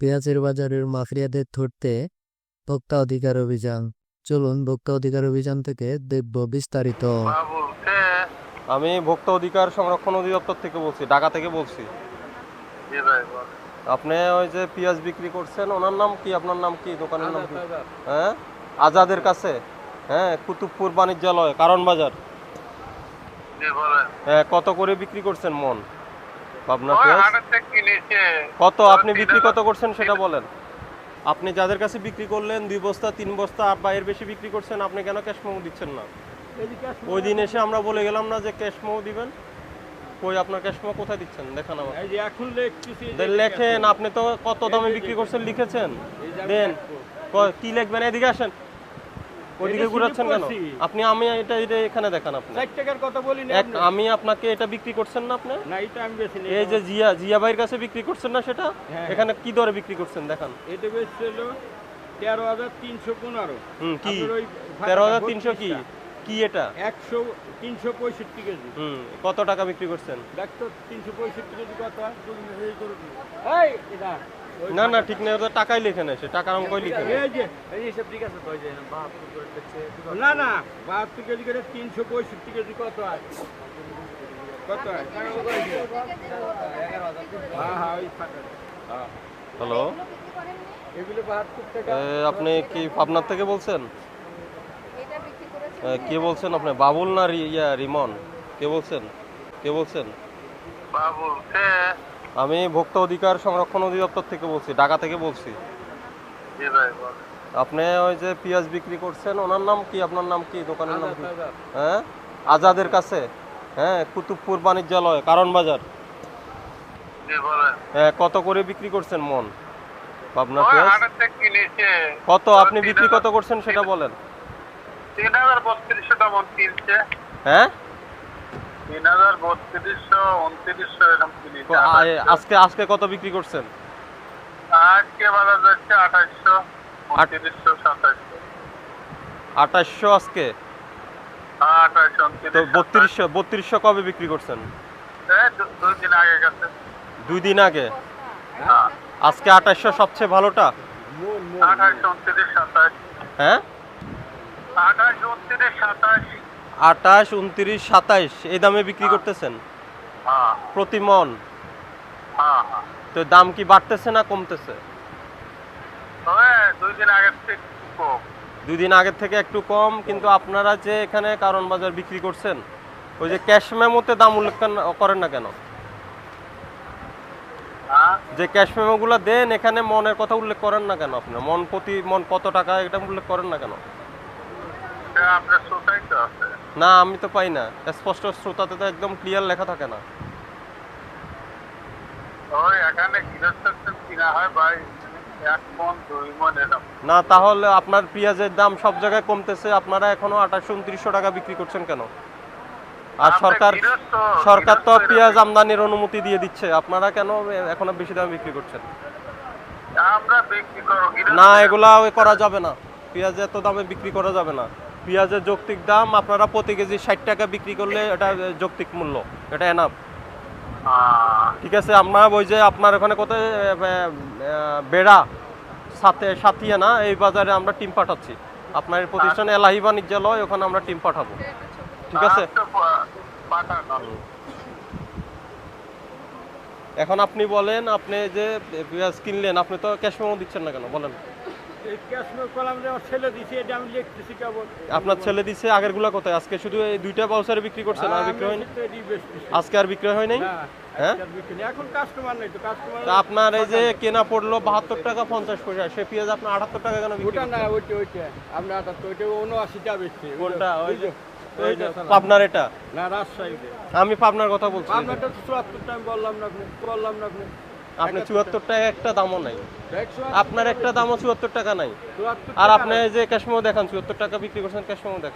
পেঁয়াজের বাজারের মাফিয়াদের ধরতে ভোক্তা অধিকার অভিযান। চলুন ভোক্তা অধিকার অভিযান থেকে দেখব বিস্তারিত। আমি ভোক্তা অধিকার সংরক্ষণ অধিদপ্তর থেকে বলছি ঢাকা থেকে বলছি। জি ভাই বল আপনি ওই যে পেঁয়াজ বিক্রি করছেন ওনার নাম কি? আপনার নাম কি? দোকানের নাম কি? হ্যাঁ? আজাদের কাছে? হ্যাঁ কুতুবপুর বাণিজ্যালয় কারণ বাজার। হ্যাঁ কত করে বিক্রি করছেন মন? পাবনা পেঁয়াজ? কত? আপনি বিক্রি কত করছেন সেটা বলেন। আপনি যাদের কাছে বিক্রি করলেন দুই বস্তা তিন বস্তা আর বা এর বেশি বিক্রি করছেন আপনি কেন ক্যাশ মেমো দিচ্ছেন না? ওই দিন এসে আমরা বলে গেলাম না যে ক্যাশ মেমো দিবেন। কই আপনার ক্যাশ মেমো কোথায় দিচ্ছেন? দেখান আমার এখন লেখেন আপনি তো কত দামে বিক্রি করছেন লিখেছেন? দেন। কি লিখবেন? এদিকে আসেন। ওইদিকে এটা ঘুরাচ্ছেন কেন? আপনি আমি এটা এটা এখানে দেখান আপনি। ষাট টাকার কথা বলি না আমি আপনাকে এটা বিক্রি করছেন না আপনি? না এটা আমি বেশি নেই এই যে জিয়া জিয়া ভাইয়ের কাছে বিক্রি করছেন না সেটা? হ্যাঁ। এখানে কি দরে বিক্রি করছেন? দেখান। এটা বেশি হলো তেরো হাজার তিনশো পনেরো। হুম কি? আপনার ওই তেরো হাজার তিনশো কি? কি এটা? একশো তিনশো পঁয়ষট্টি কেজি। হুম কত টাকা বিক্রি করছেন? দেখতো তিনশো পঁয়ষট্টি কেজি কত এই এটা। না না ঠিক নেই ওটা টাকাই লিখে নেয় সে টাকার অঙ্কই লিখে নেয়। না না বাহাত্তর কেজি করে তিনশো পঁয়ষট্টি কেজি কত হয়? কত হয়? হ্যাঁ হ্যাঁ ওই ফাটা হ্যাঁ হ্যালো? এগুলো বাহাত্তর টাকা। আপনি কি পাবনার থেকে বলছেন? এটা বিক্রি করেছে এ, কে বলছেন আপনি বাবুল না রি- ইয়া রিমন? কে বলছেন? কে বলছেন? বা বলছে আমি ভোক্তা অধিকার সংরক্ষণ অধিদপ্তর থেকে বলছি ঢাকা থেকে বলছি। জি ভাই বল আপনি ওই যে পেঁয়াজ বিক্রি করছেন ওনার নাম কি? আপনার নাম কি? দোকানের নাম কি? হ্যাঁ? আজাদের কাছে? হ্যাঁ কুতুবপুর বাণিজ্যালয় কারণ বাজার। হ্যাঁ কত করে বিক্রি করছেন মন? পাবনা পেঁয়াজ? কত? আপনি বিক্রি কত করছেন সেটা বলেন। হ্যাঁ? আজকে আজকে কত বিক্রি করছেন? আজকে বাজার যাচ্ছে আঠাশশো উনত্রিশশো সাতাশশো। আঠাশশো আজকে? তো বত্রিশশো বত্রিশশো কবে বিক্রি করছেন? দুই দিন আগে গেছে। দুই দিন আগে? হ্যাঁ। আজকে আঠাশশো সবচেয়ে ভালোটা? হ্যাঁ? আঠাশ উনত্রিশ সাতাশ। আঠাশ উনত্রিশ সাতাইশ এই দামে বিক্রি করতেছেন? হ্যাঁ। প্রতি মন? হ্যাঁ হ্যাঁ। তো দাম কি বাড়তেছে না কমতেছে? দুই দিন আগের থেকে একটু কম। কিন্তু আপনারা যে এখানে কারণ বাজার বিক্রি করছেন ওই যে ক্যাশ মেমোতে দাম উল্লেখ করেন না কেন? হ্যাঁ? যে ক্যাশ মেমোগুলো দেন এখানে মনের কথা উল্লেখ করেন না কেন আপনার মন প্রতি মন কত টাকা এটা উল্লেখ করেন না কেন? আপনার সোসাই তো আছে। না আমি তো পাই না। স্পষ্ট শ্রোতাতে তো একদম ক্লিয়ার লেখা থাকে না। মন না তাহলে আপনার পেঁয়াজের দাম সব জায়গায় কমতেছে আপনারা এখনও আঠাশশো উনত্রিশশো টাকা বিক্রি করছেন কেন? আর সরকার সরকার তো পেঁয়াজ আমদানির অনুমতি দিয়ে দিচ্ছে আপনারা কেন এখনও বেশি দামে বিক্রি করছেন? না এগুলা করা যাবে না। পেঁয়াজ এত দামে বিক্রি করা যাবে না। পেঁয়াজের যৌক্তিক দাম আপনারা প্রতি কেজি ষাট টাকা বিক্রি করলে এটা যৌক্তিক মূল্য। এটা এনাফ। ঠিক আছে আপনার ওই যে আপনার ওখানে এ, বেড়া সাথে সাথিয়ে না এই বাজারে আমরা টিম পাঠাচ্ছি। আপনার প্রতিষ্ঠানে এলাহি বাণিজ্যালয় ওখানে আমরা টিম পাঠাবো। ঠিক আছে? এখন আপনি বলেন আপনি যে পেঁয়াজ কিনলেন আপনি তো ক্যাশ মেমো দিচ্ছেন না কেন? বলেন। ছেলে দিছে আপনার ছেলে দিচ্ছে আগেরগুলা কোথায়? আজকে শুধু এই দুইটা বাউসারে বিক্রি করছেন আর বিক্রি হয়নি। আজকে আর বিক্রি হয় নাই? না, হ্যাঁ? আপনার এই যে কেনা পড়ল বাহাত্তর টাকা পঞ্চাশ পয়সা সে পেঁয়াজ আপনার আটাত্তর টাকা কেন ওটা না ওইটা ওইটা। আমরা আটাত্তর ওইটা কোনটা? ওই যে পাবনার এটা? না রাজশাহীতে। আমি পাবনার কথা বলছি। চুয়াত্তরটা আমি বললাম না বললাম না আপনি চুয়াত্তর টাকা একটা দামও নাই। আপনার একটা দামও চুয়াত্তর টাকা নাই। আর আপনি যে ক্যাশমো দেখান চুয়াত্তর টাকা বিক্রি করছেন ক্যাশমো দেখান।